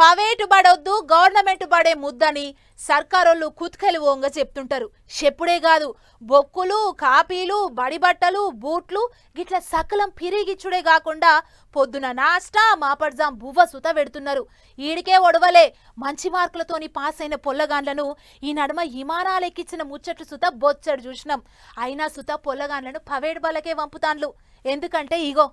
పవేటు పడొద్దు గవర్నమెంట్ పడే ముద్దని సర్కారోళ్ళు కుత్కలు ఓంగ చెప్తుంటారు. చెప్పుడే కాదు బొక్కులు కాపీలు బడిబట్టలు బూట్లు గిట్ల సకలం పిరిగిచ్చుడే కాకుండా పొద్దున నాష్టా మాపడ్జాం బువ్వ సుత పెడుతున్నారు. ఈడికే ఒడవలే మంచి మార్కులతోని పాస్ అయిన పొల్లగాండ్లను ఈ నడుమ హిమానాలెక్కిచ్చిన ముచ్చట్లు సుత బొచ్చడు చూసినాం. అయినా సుత పొల్లగాండ్లను పవేడు బలకే వంపుతాన్లు ఎందుకంటే ఇగో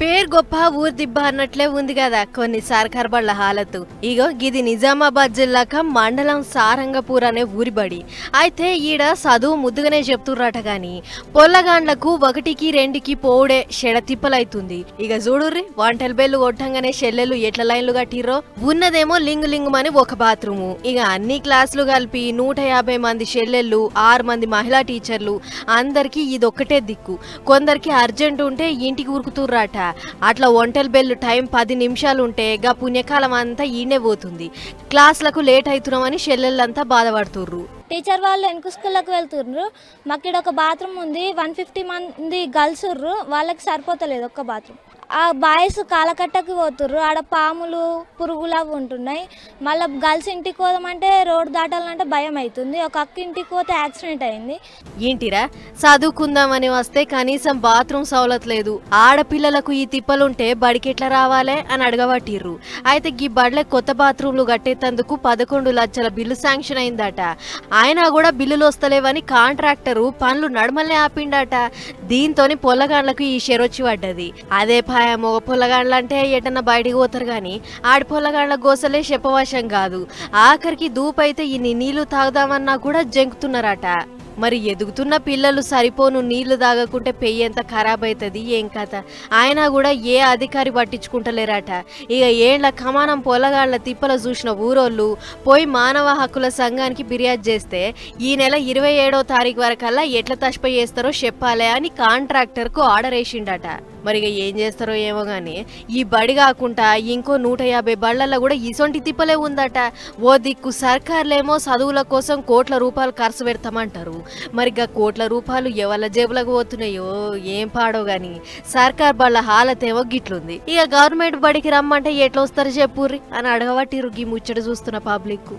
పేరు గొప్ప ఊరు దిబ్బ అన్నట్లే ఉంది కదా కొన్ని సర్కార్ బళ్ళ హాలతు ఇగో గిది నిజామాబాద్ జిల్లాక మండలం సారంగపూర్ అనే ఊరి బడి. అయితే ఈడ చదువు ముద్దుగానే చెప్తుర్రట గాని పొల్లగాండ్లకు ఒకటికి రెండుకి పోవుడే షెడ తిప్పలైతుంది ఇక చూడుర్రి వంటల బెల్లు కొట్టంగానే షెల్లెలు ఎట్ల లైన్లు కట్టిర్రో? ఉన్నదేమో లింగు లింగుమని ఒక బాత్రూము. ఇక అన్ని క్లాసులు కలిపి నూట యాభై మంది షెల్లెళ్ళు ఆరు మంది మహిళా టీచర్లు అందరికీ ఇదొక్కటే దిక్కు. కొందరికి అర్జెంట్ ఉంటే ఇంటికి ఉరుకుతుర్రాట. అట్లా ఒంటెల బెల్లు టైం పది నిమిషాలు ఉంటే గా పుణ్యకాలం అంతా ఈయనే పోతుంది. క్లాసులకు లేట్ అవుతున్నామని షెల్లెళ్ళంతా బాధపడుతుర్రు. టీచర్ వాళ్ళు వెనుక స్కూల్లోకి వెళ్తుర్రు. మాకు ఇక్కడ ఒక బాత్రూమ్ ఉంది. వన్ ఫిఫ్టీ మంది గర్ల్స్ ఉర్రు. వాళ్ళకి సరిపోతలేదు ఒక్క బాత్రూమ్. ఆ బాయ్స్ కాలకట్టకి పోతుర్రు. ఆడ పాములు పురుగులు అవి ఉంటున్నాయి. మళ్ళీ గర్ల్స్ ఇంటికి పోదామంటే రోడ్డు దాటాలంటే భయం అవుతుంది ఒక అక్క ఇంటికి పోతే యాక్సిడెంట్ అయింది. ఏంటిరా? చదువుకుందామని వస్తే కనీసం బాత్రూమ్ సౌలత్ లేదు ఆడపిల్లలకు ఈ తిప్పలుంటే బడికెట్లా రావాలే అని అడగబట్టిర్రు. అయితే గీ బడ్లే కొత్త బాత్రూమ్లు కట్టేటందుకు పదకొండు లక్షల బిల్లు శాంక్షన్ అయిందట. అయినా కూడా బిల్లులు వస్తలేవని కాంట్రాక్టరు పనులు నడమలే ఆపిండట. దీంతోని పొల్లగాండ్లకు ఈ షెరొచ్చి పడ్డది. అదే పాయ మగ పొల్లగాండ్లంటే ఎటన్నా బయటికి పోతారు కానీ ఆడి పొల్లగాండ్ల గోసలే చెప్పవశం కాదు. ఆఖరికి దూపైతే ఇన్ని నీళ్ళు తాగుదామన్నా కూడా జంకుతున్నారట. మరి ఎదుగుతున్న పిల్లలు సరిపోను నీళ్ళు తాగకుంటే పెయ్యంత ఖరాబ్ అవుతుంది ఏం కథ? ఆయన కూడా ఏ అధికారి పట్టించుకుంటలేరట. ఇక ఏండ్ల కమానం పొలగాళ్ళ తిప్పల చూసిన ఊరోళ్ళు పోయి మానవ హక్కుల సంఘానికి ఫిర్యాదు చేస్తే ఈ నెల ఇరవై ఏడో తారీఖు వరకల్లా ఎట్లా తష్ప చేస్తారో చెప్పాలే అని కాంట్రాక్టర్కు ఆర్డర్ వేసిండట. మరి ఇక ఏం చేస్తారో ఏమో కానీ ఈ బడి కాకుండా ఇంకో నూట యాభై బళ్ళల్లో కూడా ఇసొంటి తిప్పలే ఉందట. ఓ దిక్కు సర్కార్లేమో చదువుల కోసం కోట్ల రూపాయలు ఖర్చు పెడతామంటారు. మరి ఇక కోట్ల రూపాయలు ఎవరి జేబులకు పోతున్నాయో ఏం పాడో గాని సర్కార్ బళ్ళ హాలత్ ఏమో గిట్లుంది. ఇక గవర్నమెంట్ బడికి రమ్మంటే ఎట్లా వస్తారు చెప్పుర్రి అని అడగబట్టిరు ఈ ముచ్చట చూస్తున్న పబ్లిక్